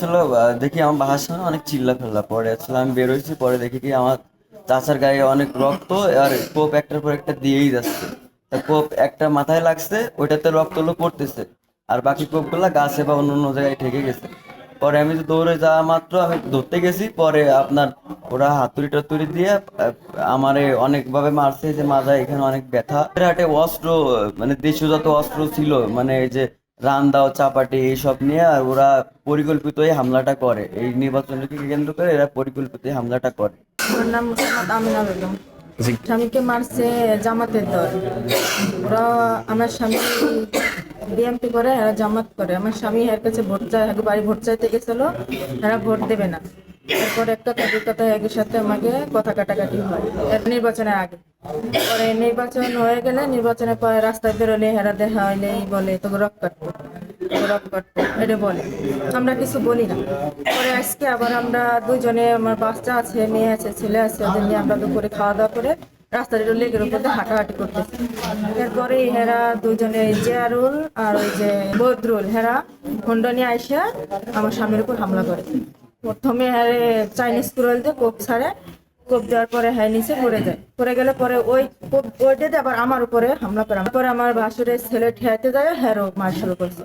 চলো দেখি আমার বাসার অনেক চিল্লা ফেললা পরে আসলে আমি বেরোইছি পরে দেখি কি আমার চাচার গায়ে অনেক রক্ত আর কোপ একটার পর একটা দিয়েই যাচ্ছে। তা কোপ একটা মাথায় লাগছে, ওইটাতে রক্তগুলো পড়তেছে। আর বাকি কোপগুলো গাছে বা অন্য অন্য জায়গায় ঠেকে গেছে। পরে আমি তো দৌড়ে যাওয়া মাত্র আমি ধরতে গেছি পরে আপনার ওরা হাতুড়ি টাতুড়ি দিয়ে আমারে অনেকভাবে মারছে যে মাথায় এখানে অনেক ব্যথা। হাটে অস্ত্র মানে দেশীয় যত অস্ত্র ছিল মানে এই যে রান্দাও চাপাটি এইসব নিয়ে আর ওরা পরিকল্পিত এই হামলাটা করে। এই নির্বাচনকে কেন্দ্র করে এরা পরিকল্পিত এই হামলাটা করে। আমার নাম মোহাম্মদ আমিনা বেগম স্বামীকে মারছে জামাতের দল। ওরা আমার স্বামী বিএমপি করে, এরা জামাত করে। আমার স্বামী এর কাছে ভোট চাই আগে বাড়ি ভোট চাইতে গেছিল এরা ভোট দেবে না। এরপর একটা দুই কথা একের সাথে আমাকে কথা কাটাকাটি হয়। নির্বাচনের আগে। পরে নির্বাচন হয়ে গেলে, নির্বাচনের পরে রাস্তায় বেরোলে হেরা দেখা হইলে বলে, তোকে রক কাটবো রক কাটবো এটা বলে। আমরা কিছু বলি না। পরে আজকে আবার আমরা দুজনে আমার বাচ্চা আছে, মেয়ে আছে, ছেলে আছে, ওদের নিয়ে আমরা দুপুরে খাওয়া দাওয়া করে রাস্তার লেগের উপর দিয়ে হাঁটাহাঁটি করতেছি। এরপরে হেরা দুজনে জিয়ারুল আর ওই যে বদরুল, হেরা হোন্ডা নিয়ে আইসা আমার স্বামীর উপর হামলা করে। প্রথমে হ্যারে চাইনিজ কুরল দিয়ে কোপ ছাড়ে, কোপ দেওয়ার পরে হ্যাঁ নিচে পড়ে যায়। পড়ে গেলে পরে ওই কোপ ওইটাতে আবার আমার উপরে হামলা করে। পরে আমার বাসুরের ছেলে ঠেয়াতে যায় হ্যারো মার শুরু করছে।